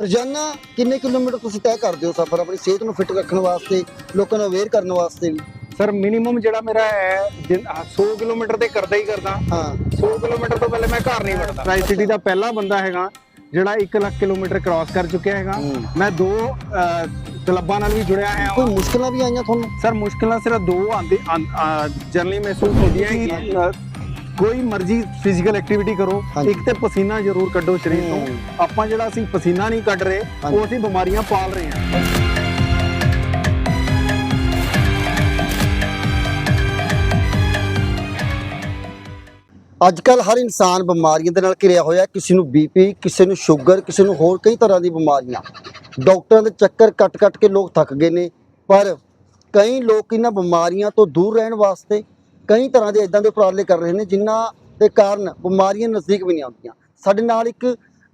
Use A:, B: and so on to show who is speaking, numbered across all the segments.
A: ਰੋਜ਼ਾਨਾ ਕਿੰਨੇ ਕਿਲੋਮੀਟਰ ਤੁਸੀਂ ਤੈਅ ਕਰਦੇ ਹੋ ਸਫ਼ਰ ਆਪਣੀ ਸਿਹਤ ਨੂੰ ਫਿੱਟ ਰੱਖਣ ਵਾਸਤੇ ਲੋਕਾਂ ਨੂੰ ਅਵੇਅਰ ਕਰਨ ਵਾਸਤੇ ਵੀ?
B: ਸਰ ਮਿਨੀਮਮ ਜਿਹੜਾ ਮੇਰਾ ਹੈ ਦਿਨ- ਆਹ 100 ਕਿਲੋਮੀਟਰ ਤੇ ਕਰਦਾ ਹੀ ਕਰਦਾ।
A: ਹਾਂ।
B: 100 ਕਿਲੋਮੀਟਰ ਤੋਂ ਪਹਿਲੇ ਮੈਂ ਘਰ ਨਹੀਂ ਵੜਦਾ। ਟ੍ਰਾਈ ਸਿਟੀ ਦਾ ਪਹਿਲਾ ਬੰਦਾ ਹੈਗਾ ਜਿਹੜਾ 1 ਲੱਖ ਕਿਲੋਮੀਟਰ ਕ੍ਰਾਸ ਕਰ ਚੁੱਕਿਆ ਹੈਗਾ।
A: ਹੂੰ।
B: ਮੈਂ ਦੋ ਅਹ, ਕਲੱਬਾਂ ਨਾਲ ਵੀ ਜੁੜਿਆ ਹੋਇਆ
A: ਕੋਈ ਮੁਸ਼ਕਲਾਂ ਵੀ ਆਈਆਂ ਤੁਹਾਨੂੰ?
B: ਸਰ ਮੁਸ਼ਕਲਾਂ ਸਿਰਫ ਦੋ ਆਂਦੇ ਜਰਨਲੀ ਮਹਿਸੂਸ ਹੁੰਦੀਆਂ ਹੈ ਕਿ ਅਹ, ਕੋਈ ਮਰਜ਼ੀ ਫਿਜ਼ੀਕਲ ਐਕਟੀਵਿਟੀ ਕਰੋ
A: ਹਾਂਜੀ।
B: ਇੱਕ ਤੇ ਪਸੀਨਾ ਜ਼ਰੂਰ ਕੱਢੋ ਸਰੀਰ ਤੋਂ
A: ਹੂੰ।
B: ਆਪਾਂ ਜਿਹੜਾ ਅਸੀਂ ਪਸੀਨਾ ਨਹੀਂ ਕੱਢ ਰਹੇ
A: ਹਾਂਜੀ।
B: ਉਹ ਅਸੀਂ ਬਿਮਾਰੀਆਂ ਪਾਲ ਰਹੇ ਹਾਂ
A: ਅੱਜ ਕੱਲ ਹਰ ਇਨਸਾਨ ਬਿਮਾਰੀਆਂ ਦੇ ਨਾਲ ਘਿਰਿਆ ਹੋਇਆ ਹੈ। ਕਿਸੇ ਨੂੰ ਬੀਪੀ ਕਿਸੇ ਨੂੰ ਸ਼ੂਗਰ ਕਿਸੇ ਨੂੰ ਹੋਰ ਕਈ ਤਰ੍ਹਾਂ ਦੀ ਬਿਮਾਰੀਆਂ ਡਾਕਟਰਾਂ ਦੇ ਚੱਕਰ ਕੱਟ-ਕੱਟ ਕੇ ਲੋਕ ਥੱਕ ਗਏ ਨੇ ਪਰ ਕਈ ਲੋਕ ਇਹਨਾਂ ਬਿਮਾਰੀਆਂ ਤੋਂ ਦੂਰ ਰਹਿਣ ਵਾਸਤੇ ਕਈ ਤਰ੍ਹਾਂ ਦੇ ਇਦਾਂ ਦੇ ਉਪਰਾਲੇ ਕਰ ਰਹੇ ਨੇ ਜਿਨ੍ਹਾਂ ਦੇ ਕਾਰਨ ਬਿਮਾਰੀਆਂ ਨਜ਼ਦੀਕ ਵੀ ਨਹੀਂ ਆਉਂਦੀਆਂ। ਸਾਡੇ ਨਾਲ ਇੱਕ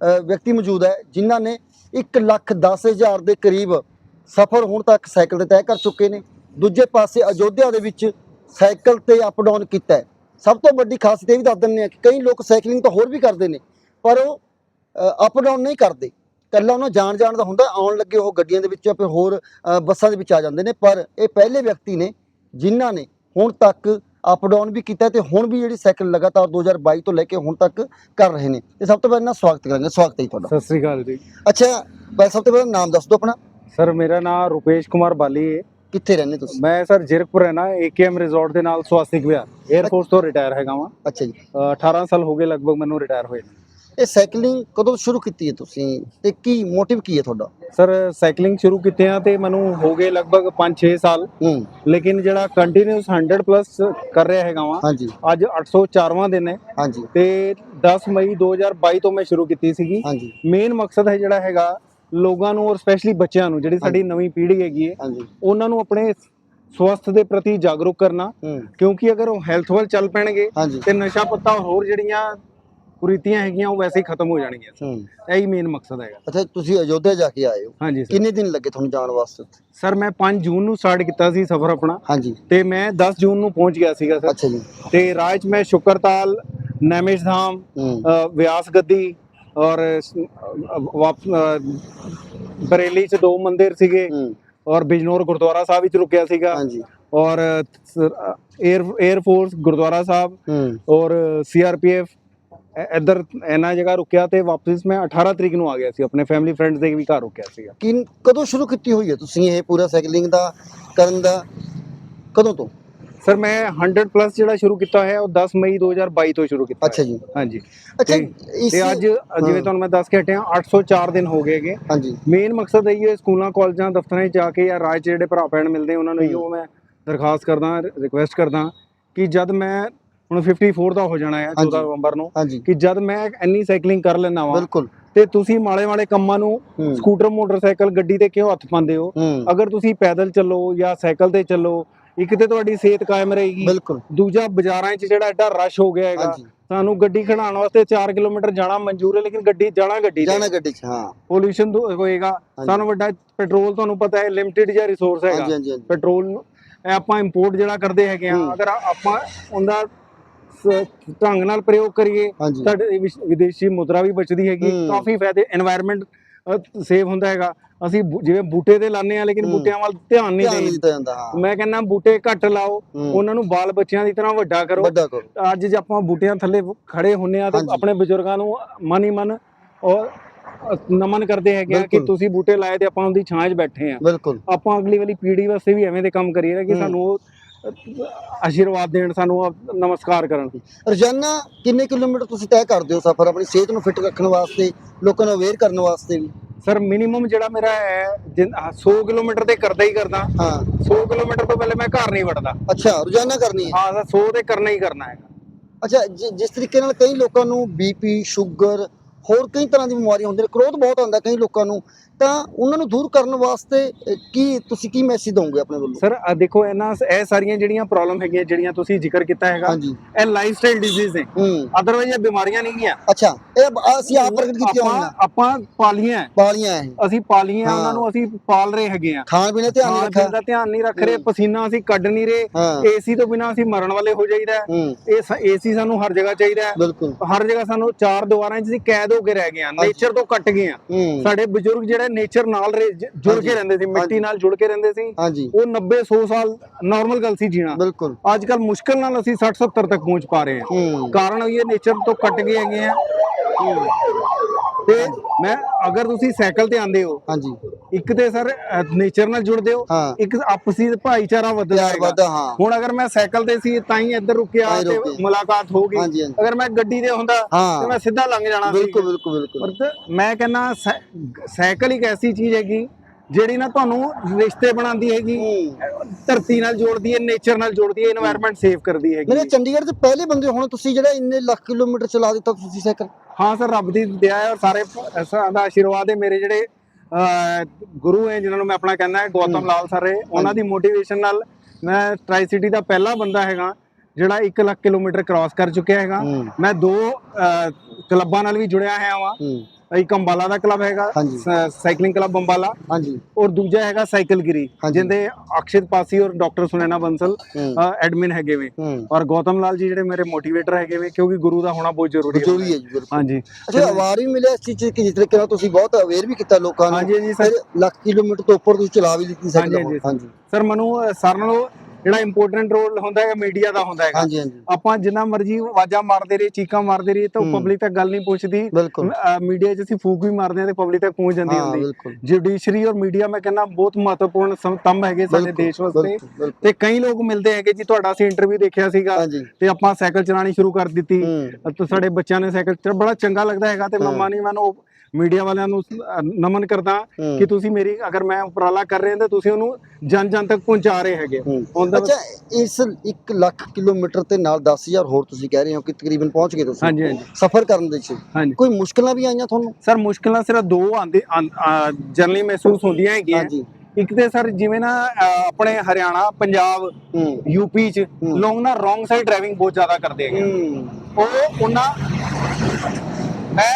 A: ਵਿਅਕਤੀ ਮੌਜੂਦ ਹੈ ਜਿਨ੍ਹਾਂ ਨੇ 1 ਲੱਖ 10 ਹਜ਼ਾਰ ਦੇ ਕਰੀਬ ਸਫ਼ਰ ਹੁਣ ਤੱਕ ਸਾਈਕਲ ਤੇ ਤੈਅ ਕਰ ਚੁੱਕੇ ਨੇ। ਦੂਜੇ ਪਾਸੇ ਅਯੋਧਿਆ ਦੇ ਵਿੱਚ ਸਾਈਕਲ ਤੇ ਅਪ ਡਾਊਨ ਕੀਤਾ ਸਭ ਤੋਂ ਵੱਡੀ ਖਾਸੀਅਤ ਇਹ ਵੀ ਦੱਸ ਦਿੰਦੇ ਆ ਕਿ ਕਈ ਲੋਕ ਸਾਈਕਲਿੰਗ ਤਾਂ ਹੋਰ ਵੀ ਕਰਦੇ ਨੇ, ਪਰ ਉਹ ਅਪ ਡਾਊਨ ਨਹੀਂ ਕਰਦੇ। ਕੱਲਾ ਉਹਨਾਂ ਜਾਣ ਜਾਣ ਦਾ ਹੁੰਦਾ, ਆਉਣ ਲੱਗੇ ਉਹ ਗੱਡੀਆਂ ਦੇ ਵਿੱਚ ਜਾਂ ਫਿਰ ਹੋਰ ਬੱਸਾਂ ਦੇ ਵਿੱਚ ਆ ਜਾਂਦੇ ਨੇ। ਪਰ ਇਹ ਪਹਿਲੇ ਵਿਅਕਤੀ ਨੇ ਜਿਨ੍ਹਾਂ ਨੇ ਹੁਣ ਤੱਕ ਅਪ ਡਾਊਨ ਵੀ ਕੀਤਾ ਤੇ ਹੁਣ ਵੀ ਜਿਹੜੀ ਸਾਈਕਲ ਲਗਾਤਾਰ 2022 ਤੋਂ ਲੈ ਕੇ ਹੁਣ ਤੱਕ ਕਰ ਰਹੇ ਨੇ। ਤੇ ਸਭ ਤੋਂ ਪਹਿਲਾਂ ਸਵਾਗਤ ਕਰਾਂਗੇ ਸਵਾਗਤ ਹੈ ਜੀ ਤੁਹਾਡਾ।
B: ਸਤਿ ਸ੍ਰੀ ਅਕਾਲ ਜੀ।
A: ਅੱਛਾ ਪਹਿਲਾਂ ਸਭ ਤੋਂ ਪਹਿਲਾਂ ਨਾਮ ਦੱਸ ਦਿਓ ਆਪਣਾ।
B: ਸਰ ਮੇਰਾ ਨਾਮ ਰੁਪੇਸ਼ ਕੁਮਾਰ ਬਾਲੀ ਹੈ।
A: ਕਿੱਥੇ ਰਹਿੰਦੇ ਤੁਸੀਂ?
B: ਮੈਂ ਸਰ ਜਿਰਕਪੁਰ ਰਹਿਣਾ ਏਕੇਐਮ ਰਿਜ਼ੋਰਟ ਦੇ ਨਾਲ ਸਵਾਸਤਿਕ ਵਿਹਾਰ। 에ਅਰਫੋਰਸ ਤੋਂ ਰਿਟਾਇਰ ਹੈਗਾ ਵਾਂ।
A: ਅੱਛਾ ਜੀ।
B: ਅਹ 18 ਸਾਲ ਹੋ ਗਏ ਲਗਭਗ ਮੈਨੂੰ ਰਿਟਾਇਰ ਹੋਏ ਨੂੰ।
A: ਇਹ ਸਾਈਕਲਿੰਗ ਕਦੋਂ ਸ਼ੁਰੂ ਕੀਤੀ ਹੈ ਤੁਸੀਂ? ਤੇ ਕੀ ਮੋਟਿਵ ਕੀ ਹੈ ਤੁਹਾਡਾ?
B: ਸਰ ਸਾਈਕਲਿੰਗ ਸ਼ੁਰੂ ਕੀਤੇ ਆ ਤੇ ਮੈਨੂੰ ਹੋ ਗਏ ਲਗਭਗ 5-6 ਸਾਲ।
A: ਹੂੰ।
B: ਲੇਕਿਨ ਜਿਹੜਾ ਕੰਟੀਨਿਊਸ 100 ਪਲੱਸ ਕਰ ਰਿਹਾ ਹੈਗਾ ਵਾਂ
A: ਹਾਂਜੀ।
B: ਅੱਜ 804ਵਾਂ ਦਿਨ ਹੈ।
A: ਹਾਂਜੀ।
B: ਤੇ 10 ਮਈ 2022 ਤੋਂ ਮੈਂ ਸ਼ੁਰੂ ਕੀਤੀ ਸੀਗੀ।
A: ਹਾਂਜੀ।
B: ਮੇਨ ਮਕਸਦ ਹੈ ਜਿਹੜਾ ਹੈਗਾ ਲੋਕਾਂ ਨੂੰ ਔਰ ਸਪੈਸ਼ਲੀ ਬੱਚਿਆਂ ਨੂੰ ਜਿਹੜੀ ਸਾਡੀ ਨਵੀਂ ਪੀੜ੍ਹੀ ਹੈਗੀ ਹੈ
A: ਹਾਂਜੀ।
B: ਉਹਨਾਂ ਨੂੰ ਆਪਣੇ ਸਵਸਥ ਦੇ ਪ੍ਰਤੀ ਜਾਗਰੂਕ ਕਰਨਾ। ਕਿਉਂਕਿ ਅਗਰ ਉਹ ਹੈਲਥ ਵੱਲ ਚੱਲ ਪੈਣਗੇ ਤੇ ਨਸ਼ਾ ਪੱਤਾ ਹੋਰ ਜਿਹੜੀਆਂ ਕੁਰੀਤੀਆਂ ਹੈਗੀਆਂ ਉਹ ਵੈਸੇ ਹੀ ਖਤਮ ਹੋ ਜਾਣਗੀਆਂ।
A: ਹੂੰ।
B: ਇਹੀ ਮੇਨ ਮਕਸਦ ਹੈਗਾ।
A: ਅੱਛਾ ਤੁਸੀਂ ਅਯੋਧਿਆ ਜਾ ਕੇ ਆਏ ਹੋ।
B: ਹਾਂਜੀ ਸਰ
A: ਕਿੰਨੇ ਦਿਨ ਲੱਗੇ ਤੁਹਾਨੂੰ ਜਾਣ ਵਾਸਤੇ ਉੱਥੇ?
B: ਸਰ ਮੈਂ 5 ਜੂਨ ਨੂੰ ਸਟਾਰਟ ਕੀਤਾ ਸੀ ਸਫ਼ਰ ਆਪਣਾ।
A: ਹਾਂਜੀ।
B: ਤੇ ਮੈਂ 10 ਜੂਨ ਨੂੰ ਪਹੁੰਚ ਗਿਆ ਸੀਗਾ ਸਰ
A: ਅੱਛਾ ਜੀ।
B: ਤੇ 'ਚ ਮੈਂ ਸ਼ੁਕਰਤਾਲ ਨੈਮੇਸ਼ ਧਾਮ
A: ਹੂੰ।
B: ਅ, ਵਿਆਸ ਗੱਦੀ ਔਰ ਸ- ਅ, ਵਾਪ ਅ, ਬਰੇਲੀ 'ਚ ਦੋ ਮੰਦਿਰ ਸੀਗੇ।
A: ਹੂੰ।
B: ਔਰ ਬਿਜਨੌਰ ਗੁਰਦੁਆਰਾ ਸਾਹਿਬ ਵਿੱਚ ਰੁਕਿਆ ਸੀਗਾ।
A: ਹਾਂਜੀ।
B: ਔਰ air air force Gurdwara Sahib.
A: ਹੂੰ।
B: ਔਰ ਸੀਆਰਪੀਐਫ ਇੱਧਰ ਇਹਨਾਂ ਜਗ੍ਹਾ ਰੁਕਿਆ ਤੇ ਵਾਪਸ ਮੈਂ 18 ਤਰੀਕ ਨੂੰ ਆ ਗਿਆ ਸੀ ਆਪਣੇ ਫੈਮਿਲੀ ਫਰੈਂਡਸ ਦੇ ਵੀ ਘਰ ਰੁਕਿਆ ਸੀਗਾ।
A: ਕਿ ਕਦੋਂ ਸ਼ੁਰੂ ਕੀਤੀ ਹੋਈ ਹੈ ਤੁਸੀਂ ਇਹ ਪੂਰਾ ਸਾਈਕਲਿੰਗ ਦਾ ਕਰਨ ਦਾ? ਕਦੋਂ ਤੋਂ?
B: ਸਰ ਮੈਂ 100 ਪਲੱਸ ਜਿਹੜਾ ਸ਼ੁਰੂ ਕੀਤਾ ਹੋਇਆ ਉਹ 10 ਮਈ 2022 ਤੋਂ ਸ਼ੁਰੂ ਕੀਤਾ
A: ਅੱਛਾ
B: ਹੈ।
A: ਜੀ
B: ਹਾਂਜੀ।
A: ਅੱਛਾ
B: ਤੇ-
A: ਇਸ
B: ਤੇ ਅੱਜ ਜਿਵੇਂ ਤੁਹਾਨੂੰ ਮੈਂ ਦੱਸ ਕੇ ਹਟਿਆ 804 ਦਿਨ ਹੋ ਗਏਗੇ
A: ਹਾਂਜੀ।
B: ਮੇਨ ਮਕਸਦ ਇਹ ਹੈ ਸਕੂਲਾਂ ਕਾਲਜਾਂ ਦਫ਼ਤਰਾਂ 'ਚ ਜਾ ਕੇ ਜਾਂ ਰਾਜ ਜਿਹੜੇ ਭਰਾ ਭੈਣ ਮਿਲਦੇ ਉਹਨਾਂ ਨੂੰ ਇਹੋ ਮੈਂ ਦਰਖਾਸਤ ਕਰਦਾ ਰਿਕੁਐਸਟ ਕਰਦਾ ਕਿ ਜਦ ਮੈਂ ਹੁਣ 54 ਦਾ ਹੋ ਜਾਣਾ ਹੈ 14
A: ਹਾਂਜੀ।
B: ਨਵੰਬਰ ਨੂੰ ਕਿ ਜਦ ਮੈਂ ਇੰਨੀ ਸਾਈਕਲਿੰਗ ਕਰ ਲੈਣਾ ਵਾਂ
A: ਬਿਲਕੁਲ।
B: ਤੇ ਤੁਸੀਂ ਮਾੜੇ ਮਾੜੇ ਕੰਮਾਂ ਨੂੰ ਸਕੂਟਰ ਮੋਟਰਸਾਈਕਲ ਗੱਡੀ ਤੇ ਕਿਉਂ ਹੱਥ ਪਾਉਂਦੇ ਹੋ? ਅਗਰ ਤੁਸੀਂ ਪੈਦਲ ਚੱਲੋ ਜਾਂ ਸਾਈਕਲ ਤੇ ਚੱਲੋ ਇੱਕ ਤੇ ਤੁਹਾਡੀ ਸਿਹਤ ਕਾਇਮ ਰਹੇਗੀ।
A: ਬਿਲਕੁਲ।
B: ਦੂਜਾ ਬਾਜ਼ਾਰਾਂ 'ਚ ਜਿਹੜਾ ਐਡਾ ਰਸ਼ ਹੋ ਗਿਆ ਹੈਗਾ ਸਾਨੂੰ ਗੱਡੀ ਖੜਾਉਣ ਵਾਸਤੇ 4 ਕਿਲੋਮੀਟਰ ਜਾਣਾ ਮਨਜ਼ੂਰ ਹੈ ਲੇਕਿਨ ਗੱਡੀ ਜਾਣਾ ਗੱਡੀ
A: ਜਾਣਾ ਗੱਡੀ 'ਚ ਹਾਂ।
B: ਪੋਲੂਸ਼ਨ ਹੋਏਗਾ। ਸਾਨੂੰ ਵੱਡਾ ਪੈਟਰੋਲ ਤੁਹਾਨੂੰ ਪਤਾ ਹੈ ਲਿਮਟਿਡ ਜਿਹਾ ਰਿਸੋਰਸ ਹੈਗਾ। ਪੈਟਰੋਲ ਆਪਾਂ ਇੰਪੋਰਟ ਜਿਹੜਾ ਕਰਦੇ ਹੈਗੇ ਆ। ਅਗਰ ਆਪਾਂ ਉਹਦਾ ਢੰਗ ਨਾਲ ਪ੍ਰਯੋਗ ਕਰੀਏ ਤਾਂ ਵਿਦੇਸ਼ੀ ਮੁਦਰਾ ਵੀ ਬਚਦੀ ਹੈਗੀ ਕਾਫੀ ਫਾਇਦੇ এনवायरमेंट ਸੇਵ ਹੁੰਦਾ ਹੈਗਾ। ਅਸੀਂ ਜਿਵੇਂ ਬੂਟੇ ਤੇ ਲਾਣੇ ਆ ਲੇਕਿਨ ਬੂਟਿਆਂ ਵੱਲ ਧਿਆਨ ਨਹੀਂ
A: ਦਿੱਤਾ
B: ਮੈਂ ਕਹਿੰਦਾ ਬੂਟੇ ਘੱਟ ਲਾਓ ਉਹਨਾਂ ਨੂੰ ਬਾਲ ਬੱਚਿਆਂ ਦੀ ਤਰ੍ਹਾਂ ਵੱਡਾ ਕਰੋ। ਅੱਜ ਜੇ ਆਪਾਂ ਬੂਟਿਆਂ ਥੱਲੇ ਖੜੇ ਹੁੰਨੇ ਆ ਤਾਂ ਆਪਣੇ ਬਜ਼ੁਰਗਾਂ ਨੂੰ ਮਨ ਹੀ ਮਨ ਔਰ ਨਮਨ ਕਰਦੇ ਹੈਗੇ ਕਿ ਤੁਸੀਂ ਬੂਟੇ ਲਾਏ ਤੇ ਆਪਾਂ ਉਹਦੀ ਛਾਂ 'ਚ ਬੈਠੇ ਆ
A: ਬਿਲਕੁਲ।
B: ਆਪਾਂ ਅਗਲੀ ਵਾਲੀ ਪੀੜ੍ਹੀ ਵਾਸਤੇ ਵੀ ਐਵੇਂ ਦੇ ਕੰਮ ਕਰੀਏ ਕਿ ਸਾਨੂੰ ਆਸ਼ੀਰਵਾਦ ਦੇਣ ਸਾਨੂੰ ਨਮਸਕਾਰ ਕਰਨ
A: ਰੋਜ਼ਾਨਾ ਕਿੰਨੇ ਕਿਲੋਮੀਟਰ ਤੁਸੀਂ ਤੈਅ ਕਰਦੇ ਹੋ ਸਫ਼ਰ ਆਪਣੀ ਸਿਹਤ ਨੂੰ ਫਿੱਟ ਰੱਖਣ ਵਾਸਤੇ ਲੋਕਾਂ ਨੂੰ ਅਵੇਅਰ ਕਰਨ ਵਾਸਤੇ ਵੀ?
B: ਸਰ ਮਿਨੀਮਮ ਜਿਹੜਾ ਮੇਰਾ ਹੈ ਦਿਨ- ਆਹ 100 ਕਿਲੋਮੀਟਰ ਤੇ ਕਰਦਾ ਹੀ ਕਰਦਾ।
A: ਹਾਂ।
B: 100 ਕਿਲੋਮੀਟਰ ਤੋਂ ਪਹਿਲੇ ਮੈਂ ਘਰ ਨਹੀਂ ਵੜਦਾ।
A: ਅੱਛਾ ਰੋਜ਼ਾਨਾ ਕਰਨੀ ਹੈ?
B: ਹਾਂ ਸਰ 100 ਤੇ ਕਰਨਾ ਹੀ ਕਰਨਾ ਹੈਗਾ।
A: ਅੱਛਾ ਜਿ- ਜਿਸ ਤਰੀਕੇ ਨਾਲ ਕਈ ਲੋਕਾਂ ਨੂੰ ਬੀਪੀ ਸ਼ੂਗਰ ਹੋਰ ਕਈ ਤਰ੍ਹਾਂ ਦੀ ਬਿਮਾਰੀਆਂ ਹੁੰਦੀਆਂ ਨੇ ਕ੍ਰੋਧ ਬਹੁਤ ਆਉਂਦਾ ਕਈ ਲੋਕਾਂ ਨੂੰ ਤਾਂ ਉਹਨਾਂ ਨੂੰ ਦੂਰ ਕਰਨ ਵਾਸਤੇ ਕੀ ਤੁਸੀਂ ਕੀ ਮੈਸੇਜ ਦੋਗੇ ਆਪਣੇ ਵੱਲੋਂ?
B: ਸਰ ਆਹ ਦੇਖੋ ਇਹਨਾਂ ਇਹ ਸਾਰੀਆਂ ਜਿਹੜੀਆਂ ਪ੍ਰੋਬਲਮ ਹੈਗੀਆਂ ਜਿਹੜੀਆਂ ਤੁਸੀਂ ਜ਼ਿਕਰ ਕੀਤਾ ਹੈਗਾ
A: ਹਾਂਜੀ।
B: ਇਹ ਲਾਈਫਸਟਾਈਲ ਡਿਜ਼ੀਜ਼ ਨੇ। ਅਦਰਵਾਈਜ਼ ਇਹ ਬਿਮਾਰੀਆਂ ਨਹੀਂ ਗੀਆਂ।
A: ਅੱਛਾ ਇਹ ਅਸੀਂ ਆਪ ਪ੍ਰਗਟ
B: ਆਪਾਂ
A: ਹੋਈਆਂ।
B: ਆਪਾਂ ਪਾਲੀਆਂ।
A: ਪਾਲੀਆਂ
B: ਅਸੀਂ ਪਾਲੀਆਂ। ਉਹਨਾਂ ਨੂੰ ਅਸੀਂ ਪਾਲ ਰਹੇ ਹੈਗੇ ਆ।
A: ਖਾਣ ਪੀਣ ਦਾ ਧਿਆਨ ਨਹੀਂ
B: ਖਾਣ ਪੀਣ
A: ਰੱਖਿਆ
B: ਦਾ ਧਿਆਨ ਨਹੀਂ ਰੱਖ ਰਹੇ। ਪਸੀਨਾ ਅਸੀਂ ਕੱਢ ਨਹੀਂ ਰਹੇ। ਏਸੀ ਤੋਂ ਬਿਨਾ ਅਸੀਂ ਮਰਨ ਵਾਲੇ ਹੋ ਜਾਈਦਾ। ਇਹ ਏਸੀ ਸਾਨੂੰ ਹਰ ਜਗ੍ਹਾ ਚਾਹੀਦਾ। ਹੈ ਹਰ ਜਗ੍ਹਾ ਸਾਨੂੰ ਚਾਰ ਦੀਵਾਰਾਂ 'ਚ ਅਸੀਂ ਕੈਦ ਹੋ ਕੇ ਰਹਿ ਗਏ ਆ ਨੇਚਰ ਤੋਂ ਕੱਟ ਗਏ ਆ। ਸਾਡੇ ਬਜ਼ੁਰਗ ਜਿਹੜੇ ਨੇਚਰ ਨਾਲ ਜੁੜ ਕੇ ਰਹਿੰਦੇ ਸੀ। ਮਿੱਟੀ ਨਾਲ ਜੁੜ ਕੇ ਰਹਿੰਦੇ ਸੀ ਉਹ 90 100 ਸਾਲ ਨਾਰਮਲ ਗੱਲ ਸੀ ਜੀਣਾ।
A: ਬਿਲਕੁਲ।
B: ਅੱਜ ਕੱਲ ਮੁਸ਼ਕਲ ਨਾਲ ਅਸੀਂ 60 70 ਤੱਕ ਪਹੁੰਚ ਪਾ ਰਹੇ ਹੂੰ। ਕਾਰਨ ਇਹ ਨੇਚਰ ਤੋਂ ਕੱਟ ਗਏ ਹੈਗੇ ਆ। ਤੇ ਮੈਂ ਅਗਰ ਤੁਸੀਂ ਸਾਈਕਲ ਤੇ ਆਂਦੇ ਹੋ
A: ਹਾਂਜੀ।
B: ਇੱਕ ਤੇ ਸਰ ਨੇਚਰ ਨਾਲ ਜੁੜਦੇ ਹੋ
A: ਹਾਂ।
B: ਇੱਕ ਆਪਸੀ ਭਾਈਚਾਰਾ ਵੱਧਦਾ
A: ਪਿਆਰ
B: ਹੈਗਾ
A: ਵੱਧਦਾ ਹਾਂ।
B: ਹੁਣ ਅਗਰ ਮੈਂ ਸਾਈਕਲ ਤੇ ਸੀ ਤਾਂ ਹੀ ਇੱਧਰ ਰੁਕਿਆ
A: ਤਾਂ ਹੀ
B: ਤੇ
A: ਰੁਕੇ।
B: ਮੁਲਾਕਾਤ ਹੋ ਗਈ।
A: ਹਾਂਜੀ।
B: ਅਗਰ ਮੈਂ ਗੱਡੀ ਤੇ ਹੁੰਦਾ
A: ਹਾਂ।
B: ਤੇ ਮੈਂ ਸਿੱਧਾ ਲੰਘ ਜਾਣਾ ਸੀ।
A: ਬਿਲਕੁਲ ਬਿਲਕੁਲ ਬਿਲਕੁਲ।
B: ਪਰ ਤੇ ਮੈਂ ਕਹਿੰਦਾ ਸਾਈਕਲ ਇੱਕ ਐਸੀ ਚੀਜ਼ ਹੈਗੀ ਜਿਹੜੀ ਨਾ ਤੁਹਾਨੂੰ ਰਿਸ਼ਤੇ ਬਣਾਉਂਦੀ ਹੈਗੀ ਧਰਤੀ ਨਾਲ ਜੋੜਦੀ ਹੈ ਨੇਚਰ ਨਾਲ ਜੋੜਦੀ ਹੈ এনवायरमेंट ਸੇਵ ਕਰਦੀ ਹੈਗੀ।
A: ਮੇਰੇ ਚੰਡੀਗੜ੍ਹ ਦੇ ਪਹਿਲੇ ਬੰਦੇ ਹੁਣ ਤੁਸੀਂ ਜਿਹੜਾ ਇੰਨੇ ਲੱਖ ਕਿਲੋਮੀਟਰ ਚਲਾ ਦਿੱਤਾ ਤੁਸੀਂ ਸਾਈਕਲ
B: ਹਾਂ ਸਰ ਰੱਬ ਦੀ ਦਇਆ ਹੈ ਔਰ ਸਾਰੇ ਦਾ ਆਸ਼ੀਰਵਾਦ ਹੈ। ਮੇਰੇ ਜਿਹੜੇ ਗੁਰੂ ਹੈ ਜਿਨ੍ਹਾਂ ਨੂੰ ਮੈਂ ਆਪਣਾ ਕਹਿੰਦਾ ਗੌਤਮ ਲਾਲ ਸਰ ਉਹਨਾਂ ਦੀ ਮੋਟੀਵੇਸ਼ਨ ਨਾਲ ਮੈਂ ਟ੍ਰਾਈ ਸਿਟੀ ਦਾ ਪਹਿਲਾ ਬੰਦਾ ਹੈਗਾ। ਜਿਹੜਾ 1 ਲੱਖ ਕਿਲੋਮੀਟਰ ਕ੍ਰਾਸ ਕਰ ਚੁੱਕਿਆ ਹੈਗਾ। ਮੈਂ ਦੋ ਕਲੱਬਾਂ ਨਾਲ ਵੀ ਜੁੜਿਆ ਹੋਇਆ ਹਾਂ। ਇੱਕ ਅੰਬਾਲਾ ਦਾ ਕਲੱਬ ਹੈਗਾ ਸਾਈਕਲਿੰਗ ਕਲੱਬ ਅੰਬਾਲਾ।
A: ਹਾਂਜੀ।
B: ਔਰ ਦੂਜਾ ਹੈਗਾ ਸਾਈਕਲ ਗਿਰੀ
A: ਹਾਂਜੀ।
B: ਜਿੰਦੇ ਅਕਸ਼ਿਤ ਪਾਸੀ ਔਰ ਡਾਕਟਰ ਸੁਨੈਨਾ ਬੰਸਲ ਐਡਮਿਨ ਹੈਗੇ ਵੇ। ਔਰ ਗੌਤਮ ਲਾਲ ਜੀ ਜਿਹੜੇ ਮੇਰੇ ਮੋਟੀਵੇਟਰ ਹੈਗੇ ਵੇ ਕਿਉਂਕਿ ਗੁਰੂ ਦਾ ਹੋਣਾ ਬਹੁਤ ਜ਼ਰੂਰੀ ਹੈ।
A: ਜ਼ਰੂਰੀ ਹੈ ਜੀ
B: ਹਾਂਜੀ।
A: ਅੱਛਾ ਅਵਾਰ ਵੀ ਮਿਲਿਆ ਇਸ ਚੀਜ਼ ਕਿ ਜਿਸ ਤਰੀਕੇ ਨਾਲ ਤੁਸੀਂ ਬਹੁਤ ਅਵੇਅਰ ਵੀ ਕੀਤਾ ਲੋਕਾਂ ਨੂੰ
B: ਹਾਂਜੀ, ਹਾਂਜੀ, ਸਰ।
A: ਲੱਖ ਕਿਲੋਮੀਟਰ ਤੋਂ ਉੱਪਰ ਤੁਸੀਂ ਚਲਾ ਵੀ ਦਿੱਤੀ ਸਾਈਕਲ
B: ਹਾਂਜੀ, ਸਰ। ਮੈਨੂੰ ਸਾਰਿਆਂ ਨਾਲੋਂ ਜਿਹੜਾ ਇੰਪੋਰਟੈਂਟ ਰੋਲ ਹੁੰਦਾ ਹੈ ਮੀਡੀਆ ਦਾ ਹੁੰਦਾ ਹੈਗਾ।
A: ਹਾਂਜੀ ਹਾਂਜੀ।
B: ਆਪਾਂ ਜਿੰਨਾ ਮਰਜ਼ੀ ਆਵਾਜ਼ਾਂ ਮਾਰਦੇ ਰਹੀ ਚੀਕਾਂ ਮਾਰਦੇ ਰਹੀ ਤਾਂ। ਪਬਲਿਕ ਤੱਕ ਗੱਲ ਨਹੀਂ ਪਹੁੰਚਦੀ ਮੀਡੀਆ 'ਚ ਅਸੀਂ ਫੂਕ ਵੀ ਮਾਰਦੇ ਤੇ ਪਬਲਿਕ ਤੱਕ ਪਹੁੰਚ ਜਾਂਦੀ ਹੁੰਦੀ। ਜੁਡੀਸ਼ਰੀ ਔਰ ਮੀਡੀਆ ਮੈਂ ਕਹਿੰਦਾ ਬਹੁਤ ਮਹੱਤਵਪੂਰਨ ਸੰਤੰਭ ਹੈਗੇ ਸਾਡੇ ਦੇਸ਼ ਵਾਸਤੇ। ਤੇ ਕਈ ਲੋਕ ਮਿਲਦੇ ਹੈਗੇ ਜੀ ਤੁਹਾਡਾ ਅਸੀਂ ਇੰਟਰਵਿਊ ਦੇਖਿਆ ਸੀਗਾ। ਤੇ ਆਪਾਂ ਸਾਈਕਲ ਚਲਾਣੀ ਸ਼ੁਰੂ ਕਰ ਦਿੱਤੀ। ਤੇ ਸਾਡੇ ਬੱਚਿਆਂ ਨੇ ਸਾਈਕਲ ਬੜਾ ਚੰਗਾ ਲੱਗਦਾ ਹੈਗਾ ਤੇ। ਮੰਮਾ ਨਹੀਂ ਮੈਨੂੰ ਮੀਡੀਆ ਵਾਲਿਆਂ ਨੂੰ ਨਮਨ ਕਰਦਾ। ਕਿ ਤੁਸੀਂ ਮੇਰੀ ਅਗਰ ਮੈਂ ਉਪਰਾਲਾ ਕਰ ਰਹੇ ਹਾਂ ਤਾਂ ਤੁਸੀਂ ਉਹਨੂੰ ਜਨ ਜਨ ਤੱਕ ਪਹੁੰਚਾ ਰਹੇ ਹੈਗੇ।
A: ਅੱਛਾ ਇਸ 1 ਲੱਖ ਕਿਲੋਮੀਟਰ ਤੇ ਨਾਲ 10000 ਹੋਰ ਤੁਸੀਂ ਕਹਿ ਰਹੇ ਹੋ ਕਿ ਤਕਰੀਬਨ ਪਹੁੰਚ ਗਏ ਤੁਸੀਂ।
B: ਹਾਂਜੀ ਹਾਂਜੀ।
A: ਸਫ਼ਰ ਕਰਨ ਦੇ ਵਿੱਚ। ਕੋਈ ਮੁਸ਼ਕਲਾਂ ਵੀ ਆਈਆਂ ਤੁਹਾਨੂੰ?
B: ਸਰ ਮੁਸ਼ਕਲਾਂ ਸਿਰਫ ਦੋ ਆਂਦੇ ਜਰਨਲੀ ਮਹਿਸੂਸ ਹੁੰਦੀਆਂ ਹੈਗੀਆਂ।
A: ਹਾਂਜੀ।
B: ਇੱਕ ਤੇ ਸਰ ਜਿਵੇਂ ਨਾ ਆਪਣੇ ਹਰਿਆਣਾ ਪੰਜਾਬ ਯੂਪੀ ਚ। ਲੋਕ ਨਾ ਰੋਂਗ ਸਾਈਡ ਡਰਾਈਵਿੰਗ ਬਹੁਤ ਜ਼ਿਆਦਾ ਕਰਦੇ ਹੈਗੇ। ਉਹ ਉਹਨਾਂ ਮੈਂ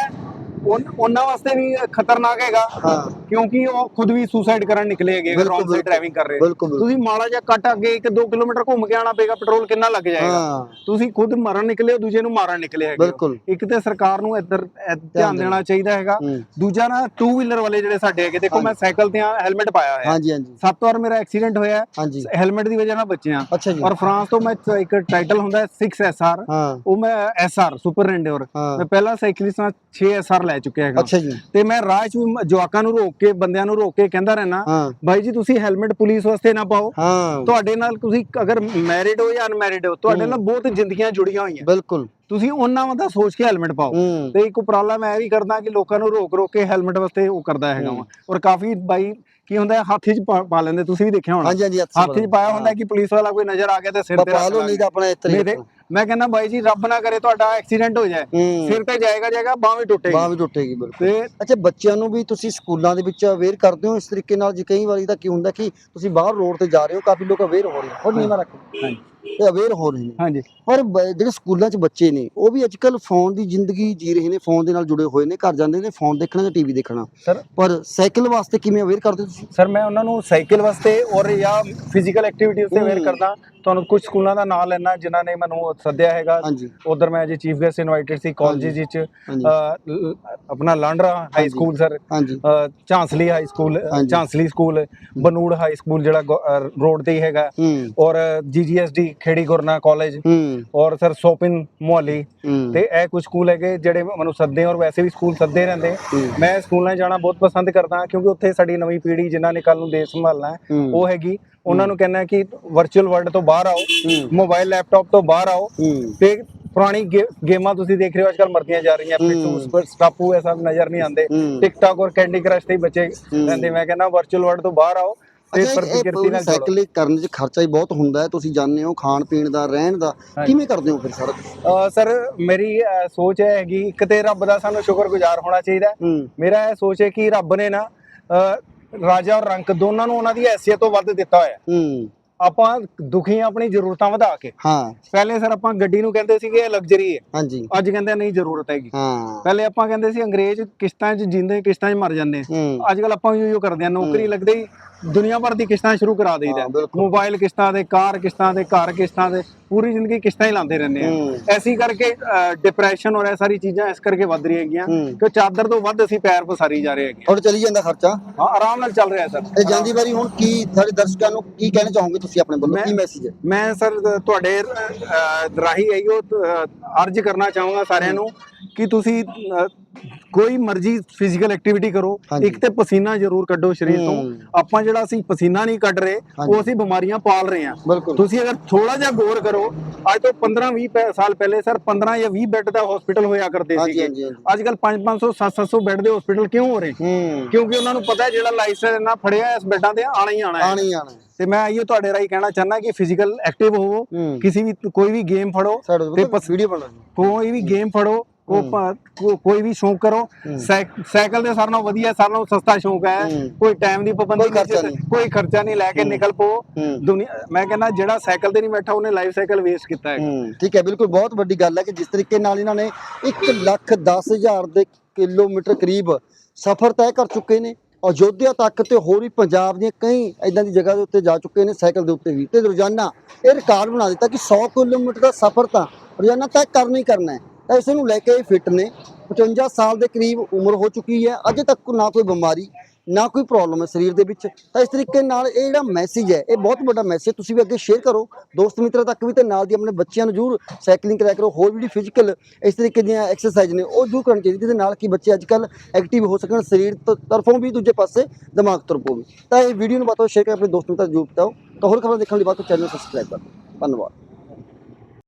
B: ਉਨ- ਉਹਨਾਂ ਵਾਸਤੇ ਵੀ ਖਤਰਨਾਕ ਹੈਗਾ
A: ਹਾਂ।
B: ਕਿਉਂਕਿ ਉਹ ਖੁਦ ਵੀ ਸੁਸਾਈਡ ਕਰਨ ਨਿਕਲੇ ਹੈਗੇ
A: ਬਿਲਕੁਲ,
B: ਰੋਂਗ ਸਾਈਡ
A: ਬਿਲਕੁਲ।
B: ਡਰਾਈਵਿੰਗ ਕਰ ਰਹੇ
A: ਬਿਲਕੁਲ ਬਿਲਕੁਲ।
B: ਤੁਸੀਂ ਮਾੜਾ ਜਿਹਾ ਕੱਟ ਅੱਗੇ 1-2 ਕਿਲੋਮੀਟਰ ਘੁੰਮ ਕੇ ਆਣਾ ਪਏਗਾ ਪੈਟਰੋਲ ਕਿੰਨਾ ਲੱਗ ਜਾਏਗਾ।
A: ਹਾਂ।
B: ਤੁਸੀਂ ਖੁਦ ਮਰਨ ਨਿਕਲੇ ਹੋ ਦੂਜੇ ਨੂੰ ਮਾਰਨ ਨਿਕਲੇ ਹੈਗੇ ਹੋ।
A: ਬਿਲਕੁਲ।
B: ਇੱਕ ਤੇ ਸਰਕਾਰ ਨੂੰ ਇੱਧਰ ਇਹ ਧਿਆਨ ਦੇਣਾ। ਚਾਹੀਦਾ ਹੈਗਾ।
A: ਹੂੰ।
B: ਦੂਜਾ ਨਾ ਟੂ ਵੀਲਰ ਵਾਲੇ ਜਿਹੜੇ ਸਾਡੇ ਹੈਗੇ ਦੇਖੋ ਮੈਂ ਸਾਈਕਲ ਤੇ ਆ ਹੈਲਮਟ ਪਾਇਆ ਹੋਇਆ।
A: ਹਾਂਜੀ ਹਾਂਜੀ।
B: ਸੱਤ ਵਾਰ ਮੇਰਾ ਐਕਸੀਡੈਂਟ ਹੋਇਆ ਹੈ।
A: ਹਾਂਜੀ।
B: ਹੈਲਮਟ ਦੀ ਵਜ੍ਹਾ ਨਾਲ ਬਚਿਆ
A: ਅੱਛਾ ਜੀ।
B: ਔਰ ਫਰਾਂਸ ਤੋਂ ਮੈਂ ਇੱਕ ਟਾਈਟਲ ਹੁੰਦਾ 6 ਐਸਆਰ
A: ਹਾਂ।
B: ਉਹ ਮੈਂ ਐਸਆਰ ਸੁਪਰ ਰੈਂਡੋਰ
A: ਹਾਂ।
B: ਮੈਂ ਪਹਿਲਾ ਸਾਈਕਲਿਸਟ ਨਾਲ 6 ਐਸਆਰ ਲੈ ਚੁੱਕਿਆ ਹੈਗਾ।
A: ਅੱਛਾ ਜੀ।
B: ਤੇ ਮੈਂ ਰਾਹ 'ਚ ਵੀ ਜਵਾਕਾਂ ਨੂੰ ਰੋਕ ਕੇ ਬੰਦਿਆਂ ਨੂੰ ਰੋਕ ਕੇ ਕਹਿੰਦਾ ਰਹਿਣਾ
A: ਹਾਂ।
B: ਬਾਈ ਜੀ ਤੁਸੀਂ ਹੈਲਮਟ ਪੁਲਿਸ ਵਾਸਤੇ ਨਾ ਪਾਓ।
A: ਹਾਂ।
B: ਤੁਹਾਡੇ ਨਾਲ ਤੁਸੀਂ ਅਗਰ ਮੈਰਿਡ ਹੋ ਜਾਂ ਅਨਮੈਰਿਡ ਹੋ ਤੁਹਾਡੇ ਨਾਲ ਬਹੁਤ ਜ਼ਿੰਦਗੀਆਂ ਜੁੜੀਆਂ ਹੋਈਆਂ।
A: ਬਿਲਕੁਲ।
B: ਤੁਸੀਂ ਉਹਨਾਂ ਦਾ ਸੋਚ ਕੇ ਹੈਲਮਟ ਪਾਓ।
A: ਹੂੰ।
B: ਤੇ ਇੱਕ ਉਪਰਾਲਾ ਮੈਂ ਇਹ ਵੀ ਕਰਦਾ ਕਿ ਲੋਕਾਂ ਨੂੰ ਰੋਕ ਰੋਕ ਕੇ ਹੈਲਮਟ ਵਾਸਤੇ ਉਹ ਕਰਦਾ ਹੈਗਾ ਵਾ। ਔਰ ਕਾਫੀ ਬਾਈ ਕੀ ਹੁੰਦਾ ਹੈ, ਹੱਥ 'ਚ ਪਾ- ਪਾ ਲੈਂਦੇ ਤੁਸੀਂ ਵੀ ਦੇਖਿਆ ਹੋਣਾ।
A: ਹਾਂਜੀ ਹਾਂਜੀ
B: ਹੱਥ 'ਚ ਪਾਇਆ ਹੁੰਦਾ ਕਿ ਪੁਲਿਸ ਵਾਲਾ ਕੋਈ ਨਜ਼ਰ ਆ ਗਿਆ ਤੇ ਸਿਰ ਤੇ
A: ਪਾ
B: ਰੱਖ
A: ਲਓ
B: ਲਾਂਗੇ।
A: ਨਹੀਂ ਤਾਂ ਆਪਣਾ ਇਸ
B: ਨਹੀਂ
A: ਤਰੀਕੇ
B: ਤੇ ਮੈਂ ਕਹਿੰਦਾ ਬਾਈ ਜੀ ਰੱਬ ਨਾ ਕਰੇ ਤੁਹਾਡਾ ਐਕਸੀਡੈਂਟ ਹੋ ਜਾਏ।
A: ਹੂੰ।
B: ਸਿਰ ਤੇ ਜਾਏਗਾ ਜਾਏਗਾ ਬਾਹ ਵੀ ਟੁੱਟੇਗੀ।
A: ਬਾਹ ਵੀ ਟੁੱਟੇਗੀ ਬਿਲਕੁਲ।
B: ਤੇ
A: ਅੱਛਾ ਬੱਚਿਆਂ ਨੂੰ ਵੀ ਤੁਸੀਂ ਸਕੂਲਾਂ ਦੇ ਵਿੱਚ ਅਵੇਅਰ ਕਰਦੇ ਹੋ ਇਸ ਤਰੀਕੇ ਨਾਲ? ਜੀ ਕਈ ਵਾਰੀ ਤਾਂ ਕੀ ਹੁੰਦਾ ਕਿ ਤੁਸੀਂ ਬਾਹਰ ਰੋਡ ਤੇ ਜਾ ਰਹੇ ਹੋ ਕਾਫੀ ਲੋਕ ਅਵੇਅਰ ਹੋ ਰਹੇ ਹੋ ਨੀਵਾ ਰੱਖੋ।
B: ਹਾਂਜੀ।
A: ਤੇ ਅਵੇਅਰ ਹੋ ਰਹੇ ਨੇ।
B: ਹਾਂਜੀ।
A: ਪਰ ਬ- ਜਿਹੜੇ ਸਕੂਲਾਂ 'ਚ ਬੱਚੇ ਨੇ ਉਹ ਵੀ ਅੱਜਕੱਲ ਫੋਨ ਦੀ ਜ਼ਿੰਦਗੀ ਜੀ ਰਹੇ ਨੇ ਫੋਨ ਦੇ ਨਾਲ ਜੁੜੇ ਹੋਏ ਨੇ ਘਰ ਜਾਂਦੇ ਨੇ ਫੋਨ ਦੇਖਣਾ ਜਾਂ ਟੀਵੀ ਦੇਖਣਾ।
B: ਸਰ
A: ਪਰ ਸਾਈਕਲ ਵਾਸਤੇ ਕਿਵੇਂ ਅਵੇਅਰ ਕਰਦੇ ਹੋ ਤੁਸੀਂ?
B: ਸਰ ਮੈਂ ਉਹਨਾਂ ਨੂੰ ਸਾਈਕਲ ਵਾਸਤੇ ਔਰ ਜਾਂ ਫਿਜ਼ੀਕਲ ਐਕਟੀਵਿਟੀਜ਼ ਤੇ ਅਵੇਅਰ। ਕਰਦਾ। ਤੁਹਾਨੂੰ ਕੁਝ ਸਕੂਲਾਂ ਦਾ ਨਾਮ ਲੈਣਾ ਜਿਨ੍ਹਾਂ ਨੇ ਮੈਨੂੰ ਸੱਦਿਆ ਹੈਗਾ।
A: ਹਾਂਜੀ।
B: ਉਧਰ ਮੈਂ ਅਜੇ ਚੀਫ ਗੈਸਟ ਇਨਵਾਈਟਡ ਸੀ ਕਾਲਜਿਸ ਵਿੱਚ।
A: ਹਾਂਜੀ।
B: ਲ- ਆਪਣਾ ਲਾਂਡਰਾ ਹਾਈ
A: ਹਾਂਜੀ।
B: ਸਕੂਲ ਸਰ
A: ਹਾਂਜੀ।
B: ਝਾਂਸਲੀ ਹਾਈ ਸਕੂਲ
A: ਹਾਂਜੀ।
B: Jhansli school Banur high school ਜਿਹੜਾ ਰੋਡ ਤੇ ਹੀ ਹੈਗਾ।
A: ਹੂੰ।
B: ਔਰ ਜੀਜੀਐਸਡੀ ਖੇੜੀ ਗੁਰਨਾ ਕਾਲਜ ਔਰ ਸਰ ਸੋਪਿਨ ਮੁਹੱਲੀ ਤੇ ਇਹ ਕੁਝ ਸਕੂਲ ਹੈਗੇ ਜਿਹੜੇ ਮੈਨੂੰ ਸੱਦੇ ਔਰ ਵੈਸੇ ਵੀ ਸਕੂਲ ਸੱਦੇ ਰਹਿੰਦੇ। ਮੈਂ ਸਕੂਲਾਂ ਜਾਣਾ ਬਹੁਤ ਪਸੰਦ ਕਰਦਾ ਕਿਉਂਕਿ ਉੱਥੇ ਸਾਡੀ ਨਵੀਂ ਪੀੜ੍ਹੀ ਜਿਨ੍ਹਾਂ ਨੇ ਕੱਲ ਨੂੰ ਦੇਸ਼ ਸੰਭਾਲਣਾ। ਉਹ ਹੈਗੀ ਉਹਨਾਂ ਨੂੰ ਕਹਿੰਦਾ ਕਿ ਵਰਚੁਅਲ ਵਰਲਡ ਤੋਂ ਬਾਹਰ ਆਓ। ਮੋਬਾਈਲ ਲੈਪਟਾਪ ਤੋਂ ਬਾਹਰ ਆਓ ਤੇ ਪੁਰਾਣੀ ਗੇਮਾਂ ਤੁਸੀਂ ਦੇਖ ਰਹੇ ਹੋ ਅੱਜਕੱਲ ਮਰਦੀਆਂ ਜਾ ਰਹੀਆਂ। ਪਿੱਟੂ ਸਟਾਪੂ ਇਹ ਸਭ ਨਜ਼ਰ ਨਹੀਂ ਆਉਂਦੇ। ਟਿਕਟੌਕ ਔਰ ਕੈਂਡੀ ਕ੍ਰਸ਼ ਤੇ ਬੱਚੇ। ਰਹਿੰਦੇ ਮੈਂ ਕਹਿੰਦਾ ਵਰਚੁਅਲ ਵਰਲਡ ਤੋਂ ਬਾਹਰ ਆਓ ਤੇ
A: ਅੱਛਾ ਇਹ- ਇਹ
B: ਪ੍ਰਤੀਕਿਰਤੀ
A: ਪੂਰੀ
B: ਨਾਲ
A: ਸਾਈਕਲ ਕਰਨ 'ਚ ਖਰਚਾ ਹੀ ਬਹੁਤ ਹੁੰਦਾ ਹੈ ਤੁਸੀਂ ਜਾਣਦੇ ਹੋ ਖਾਣ ਪੀਣ ਦਾ ਰਹਿਣ ਦਾ। ਕਿਵੇਂ ਕਰਦੇ ਹੋ ਫਿਰ ਸਾਰਾ
B: ਸਰ ਮੇਰੀ ਸੋਚ ਇਹ ਹੈਗੀ ਇੱਕ ਤੇ ਰੱਬ ਦਾ ਸਾਨੂੰ ਸ਼ੁਕਰਗੁਜ਼ਾਰ ਹੋਣਾ ਚਾਹੀਦਾ ਹੈ।
A: ਹੂੰ
B: ਮੇਰਾ ਇਹ ਸੋਚ ਹੈ ਕਿ ਰੱਬ ਨੇ ਨਾ ਰਾਜਾ ਔਰ ਰੰਕ ਦੋਨਾਂ ਨੂੰ ਉਹਨਾਂ ਦੀ ਹੈਸੀਅਤ ਤੋਂ ਵੱਧ ਦਿੱਤਾ ਹੋਇਆ ਹੈ।
A: ਹੂੰ
B: ਆਪਾਂ ਦੁਖੀ ਆਪਣੀ ਜ਼ਰੂਰਤਾਂ ਵਧਾ ਕੇ।
A: ਹਾਂ।
B: ਪਹਿਲੇ ਸਰ ਆਪਾਂ ਗੱਡੀ ਨੂੰ ਕਹਿੰਦੇ ਸੀਗੇ ਇਹ ਲਗਜ਼ਰੀ ਹੈ
A: ਹਾਂਜੀ।
B: ਅੱਜ ਕਹਿੰਦੇ ਨਹੀਂ ਜ਼ਰੂਰਤ ਹੈਗੀ।
A: ਹਾਂ।
B: ਪਹਿਲੇ ਆਪਾਂ ਕਹਿੰਦੇ ਸੀ ਅੰਗਰੇਜ਼ ਕਿਸ਼ਤਾਂ 'ਚ ਜਿੰਦੇ ਕਿਸ਼ਤਾਂ 'ਚ ਮਰ ਜਾਂਦੇ। ਅੱਜ ਕੱਲ ਆਪਾਂ ਯੋ ਕਰਦੇ ਆ ਨੌਕਰੀ ਲੱਗਦੇ ਹੀ ਦੁਨੀਆ ਭਰ ਦੀ ਕਿਸ਼ਤਾਂ ਸ਼ੁਰੂ ਕਰਾ ਦਈਦਾ। ਮੋਬਾਈਲ ਕਿਸ਼ਤਾਂ ਦੇ ਕਾਰ ਕਿਸ਼ਤਾਂ ਦੇ ਘਰ ਕਿਸ਼ਤਾਂ ਦੇ। ਪੂਰੀ ਜ਼ਿੰਦਗੀ ਕਿਸ਼ਤਾਂ ਹੀ ਲਾਉਂਦੇ ਰਹਿੰਦੇ ਆ। ਐਸੀ ਕਰਕੇ ਡਿਪਰੈਸ਼ਨ ਔਰ ਇਹ ਸਾਰੀ ਚੀਜ਼ਾਂ ਇਸ ਕਰਕੇ ਵੱਧ ਰਹੀਆਂ ਹੈਗੀਆਂ। ਕਿ ਚਾਦਰ ਤੋਂ ਵੱਧ ਅਸੀਂ ਪੈਰ ਪਸਾਰੀ ਜਾ ਰਹੇ ਹੈਗੇ
A: ਹੁਣ ਚੱਲੀ ਜਾਂਦਾ ਖਰਚਾ?
B: ਹਾਂ ਆਰਾਮ ਨਾਲ ਚੱਲ ਰਿਹਾ ਸਰ।
A: ਤੇ ਜਾਂਦੀ ਵਾਰੀ ਹੁਣ ਕੀ ਸਾਡੇ ਦਰਸ਼ਕਾਂ ਨੂੰ ਕੀ ਕਹਿਣਾ ਚਾਹੋਗੇ ਤੁਸੀਂ ਆਪਣੇ ਵੱਲੋਂ? ਕੀ ਮੈਸੇਜ ਹੈ?
B: ਮੈਂ ਸਰ ਤੁਹਾਡੇ ਰਾਹੀਂ ਅਹ, ਅਰਜ਼ ਕਰਨਾ ਚਾਹੂੰਗਾ ਸਾਰਿਆਂ ਨੂੰ ਕਿ ਤੁਸੀਂ ਕੋਈ ਮਰਜ਼ੀ ਫਿਜ਼ੀਕਲ ਐਕਟੀਵਿਟੀ ਕਰੋ। ਇੱਕ ਤੇ ਪਸੀਨਾ ਜ਼ਰੂਰ ਕੱਢੋ ਸਰੀਰ ਤੋਂ। ਆਪਾਂ ਜਿਹੜਾ ਅਸੀਂ ਪਸੀਨਾ ਨਹੀਂ ਕੱਢ ਰਹੇ। ਉਹ ਅਸੀਂ ਬਿਮਾਰੀਆਂ ਪਾਲ ਰਹੇ ਹਾਂ। ਤੁਸੀਂ ਅਗਰ ਥੋੜਾ ਜਿਹਾ ਗੌਰ ਕਰੋ ਅੱਜ ਤੋਂ 15-20 ਪੈ- ਸਾਲ ਪਹਿਲੇ ਸਰ 15 ਜਾਂ 20 ਬੈੱਡ ਦਾ ਹਸਪੀਟਲ ਹੋਇਆ ਕਰਦੇ
A: ਹਾਂਜੀ।
B: ਅੱਜ ਕੱਲ 5-500 700 ਬੈੱਡ ਦੇ ਹਸਪੀਟਲ ਕਿਉਂ ਹੋ ਰਹੇ? ਕਿਉਂਕਿ ਉਹਨਾਂ ਨੂੰ ਪਤਾ ਹੈ ਜਿਹੜਾ ਲਾਇਸੈਂਸ ਇਹਨਾਂ ਫੜਿਆ ਇਸ ਬੈੱਡਾਂ ਤੇ ਆਣਾ ਹੀ ਆਣਾ ਹੈ।
A: ਆਣੀ ਆਣਾ
B: ਤੇ ਮੈਂ ਆਈਓ ਤੁਹਾਡੇ ਰਾਹੀਂ ਕਹਿਣਾ ਚਾਹੁੰਦਾ ਕਿ ਫਿਜ਼ੀਕਲ ਐਕਟਿਵ ਹੋਵੋ। ਕਿਸੇ ਵੀ ਕੋਈ ਵੀ ਗੇਮ ਫੜੋ ਤੇ
A: ਵੀਡੀਓ ਬਣਾ
B: ਕੋਈ ਵੀ ਗੇਮ ਫੜੋ। ਉਹ ਭਾ- ਕੋ- ਕੋਈ ਵੀ ਸ਼ੌਂਕ ਕਰੋ ਸਾਈਕ- ਸਾਈਕਲ ਦੇ ਸਾਰਿਆਂ ਨਾਲੋਂ ਵਧੀਆ ਸਾਰਿਆਂ ਨਾਲੋਂ ਸਸਤਾ ਸ਼ੌਂਕ ਹੈ।
A: ਹੂੰ।
B: ਕੋਈ ਟਾਈਮ ਦੀ ਪਾਬੰਦੀ
A: ਕੋਈ ਖਰਚਾ
B: ਨਹੀਂ। ਕੋਈ ਖਰਚਾ ਨਹੀਂ ਲੈ ਕੇ ਨਿਕਲ ਪੋ
A: ਹੂੰ।
B: ਦੁਨੀਆ ਮੈਂ ਕਹਿੰਦਾ ਜਿਹੜਾ ਸਾਈਕਲ ਤੇ ਨਹੀਂ ਬੈਠਾ ਉਹਨੇ ਲਾਈਫ ਸਾਈਕਲ ਵੇਸਟ ਕੀਤਾ ਹੈ
A: ਹੂੰ। ਠੀਕ ਹੈ ਬਿਲਕੁਲ ਬਹੁਤ ਵੱਡੀ ਗੱਲ ਹੈ ਕਿ ਜਿਸ ਤਰੀਕੇ ਨਾਲ ਇਹਨਾਂ ਨੇ 1 ਲੱਖ 10 ਹਜ਼ਾਰ ਦੇ ਕਿਲੋਮੀਟਰ ਕਰੀਬ ਸਫ਼ਰ ਤੈਅ ਕਰ ਚੁੱਕੇ ਨੇ ਅਯੋਧਿਆ ਤੱਕ ਤੇ ਹੋਰ ਵੀ ਪੰਜਾਬ ਦੀਆਂ ਕਈ ਇਦਾਂ ਦੀ ਜਗ੍ਹਾ ਦੇ ਉੱਤੇ ਜਾ ਚੁੱਕੇ ਨੇ ਸਾਈਕਲ ਦੇ ਉੱਤੇ ਵੀ। ਤੇ ਰੋਜ਼ਾਨਾ ਇਹ ਰਿਕਾਰਡ ਬਣਾ ਦਿੱਤਾ ਕਿ 100 ਕਿਲੋਮੀਟਰ ਦਾ ਸਫ਼ਰ ਤਾਂ ਰੋਜ਼ਾਨਾ ਤੈਅ ਕਰਨਾ ਹੀ ਕਰਨਾ ਹੈ। ਤਾਂ ਇਸ ਨੂੰ ਲੈ ਕੇ ਇਹ ਫਿੱਟ ਨੇ। 55 ਸਾਲ ਦੇ ਕਰੀਬ ਉਮਰ ਹੋ ਚੁੱਕੀ ਹੈ। ਅਜੇ ਤੱਕ ਨਾ ਕੋਈ ਬਿਮਾਰੀ, ਨਾ ਕੋਈ ਪ੍ਰੋਬਲਮ ਹੈ ਸਰੀਰ ਦੇ ਵਿੱਚ। ਤਾਂ ਇਸ ਤਰੀਕੇ ਨਾਲ ਇਹ ਜਿਹੜਾ ਮੈਸੇਜ ਹੈ, ਇਹ ਬਹੁਤ ਵੱਡਾ ਮੈਸੇਜ ਤੁਸੀਂ ਵੀ ਅੱਗੇ ਸ਼ੇਅਰ ਕਰੋ। ਦੋਸਤ ਮਿੱਤਰਾਂ ਤੱਕ ਵੀ ਤੇ ਨਾਲ ਦੀ ਆਪਣੇ ਬੱਚਿਆਂ ਨੂੰ ਜ਼ਰੂਰ ਸਾਈਕਲਿੰਗ ਕਰਾਇਆ ਕਰੋ। ਹੋਰ ਵੀ ਫਿਜ਼ੀਕਲ ਇਸ ਤਰੀਕੇ ਦੀਆਂ ਐਕਸਰਸਾਈਜ਼ ਨੇ, ਉਹ ਜ਼ਰੂਰ ਕਰਨੀ ਚਾਹੀਦੀ ਜਿਹਦੇ ਨਾਲ ਕਿ ਬੱਚੇ ਅੱਜ ਕੱਲ ਐਕਟਿਵ ਹੋ ਸਕਣ, ਸਰੀਰ ਤਰਫੋਂ ਵੀ ਦੂਜੇ ਪਾਸੇ, ਦਿਮਾਗ ਤਰਫੋਂ ਵੀ। ਤਾਂ ਇਹ ਵੀਡੀਓ ਨੂੰ ਬਾਤੋਂ ਸ਼ੇਅਰ ਕਰਕੇ ਆਪਣੇ ਦੋਸਤ ਮਿੱਤਰਾਂ ਨੂੰ ਜ਼ਰੂਰ ਬਤਾਓ। ਤਾਂ ਹੋਰ ਖਬਰਾਂ ਦੇਖਣ ਲਈ ਬਾਅਦ ਚੈਨਲ ਸਬਸਕ੍ਰਾਈਬ ਕਰੋ ਧੰਨਵਾਦ।